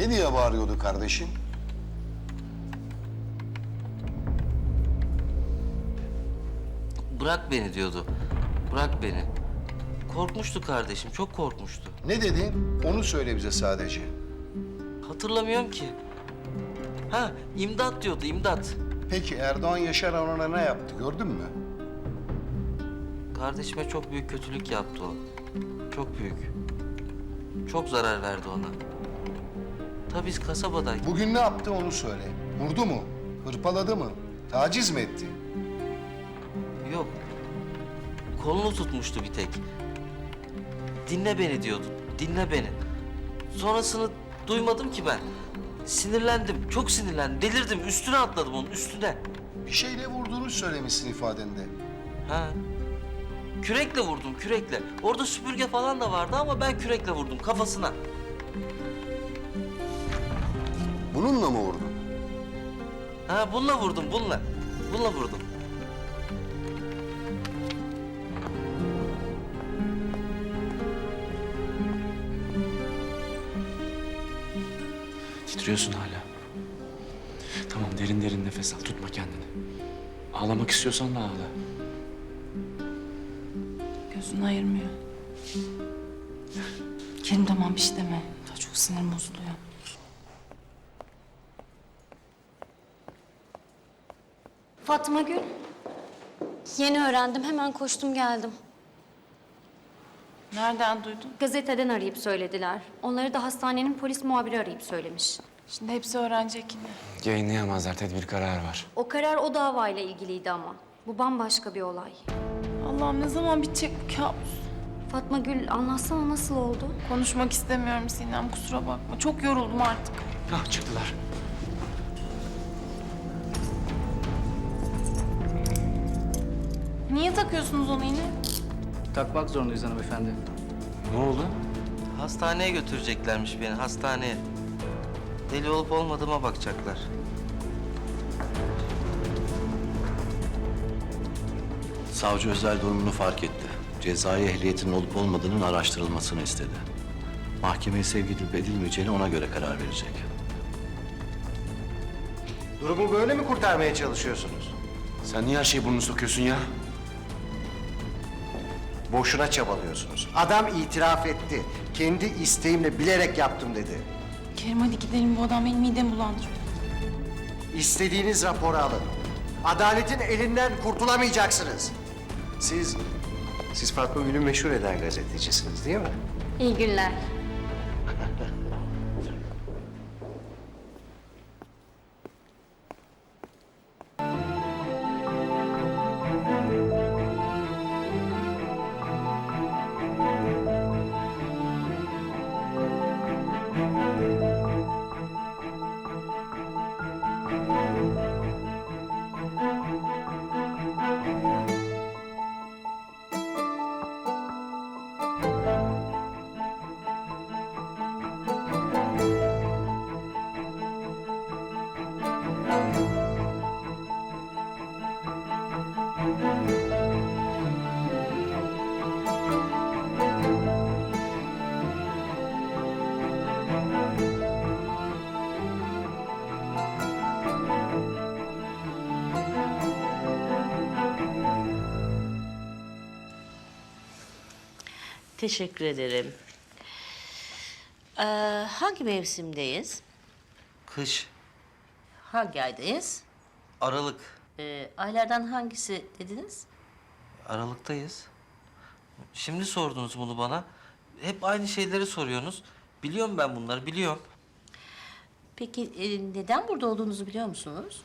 Ne diye bağırıyordu kardeşin? Bırak beni diyordu. Bırak beni. Korkmuştu kardeşim, çok korkmuştu. Ne dedi? Onu söyle bize sadece. Hatırlamıyorum ki. Ha, imdat diyordu, imdat. Peki Erdoğan Yaşar ona ne yaptı gördün mü? Kardeşime çok büyük kötülük yaptı o. Çok büyük. Çok zarar verdi ona. Tabii biz kasabadaydık. Bugün ne yaptı onu söyle. Vurdu mu? Hırpaladı mı? Taciz mi etti? Yok. Kolunu tutmuştu bir tek. Dinle beni diyordu. Dinle beni. Sonrasını duymadım ki ben. Sinirlendim. Çok sinirlendim. Delirdim. Üstüne atladım onun üstüne. Bir şeyle vurduğunu söylemişsin ifadende. Ha. Kürekle vurdum kürekle. Orada süpürge falan da vardı ama ben kürekle vurdum kafasına. Bununla mı vurdun? Ha bununla vurdum bununla. Bununla vurdum. Titriyorsun hala. Tamam derin derin nefes al. Tutma kendini. Ağlamak istiyorsan da ağla. Gözünü ayırmıyor. Kerim tamam bir şey deme. Daha çok sinirim bozuluyor. Fatma Gül. Yeni öğrendim. Hemen koştum geldim. Nereden duydun? Gazeteden arayıp söylediler. Onları da hastanenin polis muhabiri arayıp söylemiş. Şimdi hepsi öğrenecek yine. Yayınlayamazlar. Tedbir kararı var. O karar o davayla ilgiliydi ama. Bu bambaşka bir olay. Allah'ım ne zaman bitecek bu kabus? Fatma Gül anlatsana nasıl oldu? Konuşmak istemiyorum Sinem kusura bakma. Çok yoruldum artık. Ah çıktılar. Niye takıyorsunuz onu yine? Takmak zorundayız hanımefendi. Ne oldu? Hastaneye götüreceklermiş beni hastaneye. Deli olup olmadığıma bakacaklar. Savcı özel durumunu fark etti. Cezai ehliyetinin olup olmadığının araştırılmasını istedi. Mahkemeye sevk edilip edilmeyeceğini ona göre karar verecek. Durumu böyle mi kurtarmaya çalışıyorsunuz? Sen niye her şeyi burnunu sokuyorsun ya? Boşuna çabalıyorsunuz. Adam itiraf etti. Kendi isteğimle bilerek yaptım dedi. Kerim hadi gidelim bu adam benim midemi bulandırıyor. İstediğiniz raporu alın. Adaletin elinden kurtulamayacaksınız. Siz, siz Fatma Gül'ü meşhur eden gazetecisiniz değil mi? İyi günler. Teşekkür ederim. Ee, hangi mevsimdeyiz? Kış, Hangi aydayız? Aralık. Ee, aylardan hangisi dediniz? Aralıktayız. Şimdi sordunuz bunu bana. Hep aynı şeyleri soruyorsunuz. Biliyorum ben bunları, biliyorum. Peki e, neden burada olduğunuzu biliyor musunuz?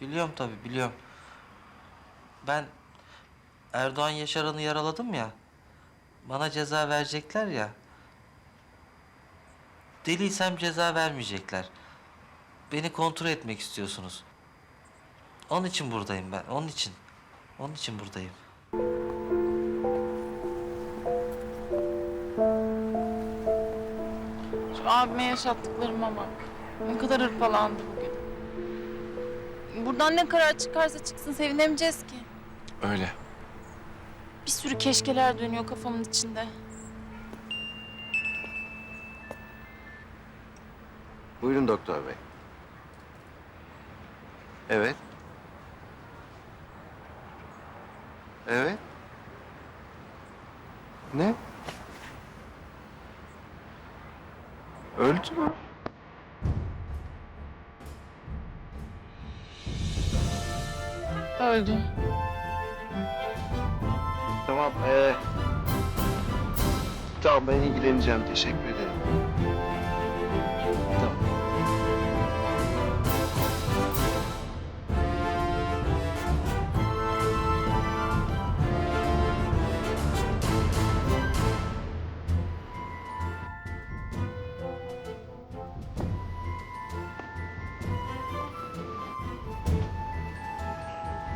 Biliyorum tabii, biliyorum. Ben Erdoğan Yaşaran'ı yaraladım ya. Bana ceza verecekler ya. Deliysem ceza vermeyecekler. Beni kontrol etmek istiyorsunuz. Onun için buradayım ben, onun için. Onun için buradayım. Şu abime yaşattıklarıma bak. Ne kadar hırpalandı bugün. Buradan ne karar çıkarsa çıksın sevinemeyeceğiz ki. Öyle. Bir sürü keşkeler dönüyor kafamın içinde. Buyurun doktor bey. Evet. Evet. Ne? Öldü mü? Öldü. Tamam. Ee, tamam ben ilgileneceğim. Teşekkür ederim. Tamam.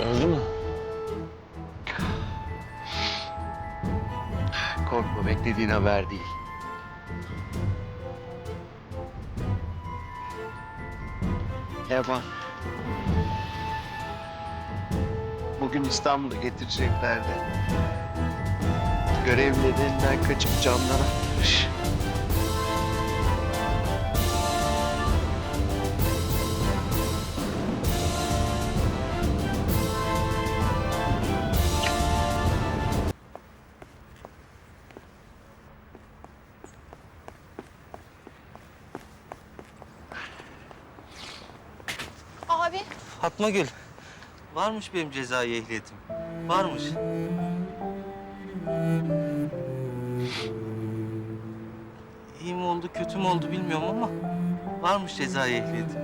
Öldü mü? Korkma beklediğin haber değil. Yaman. Bugün İstanbul'a getireceklerdi. Görevlilerinden kaçıp camdan atmış. Fatma Gül. Varmış benim cezai ehliyetim. Varmış. İyi mi oldu, kötü mü oldu bilmiyorum ama varmış cezai ehliyetim.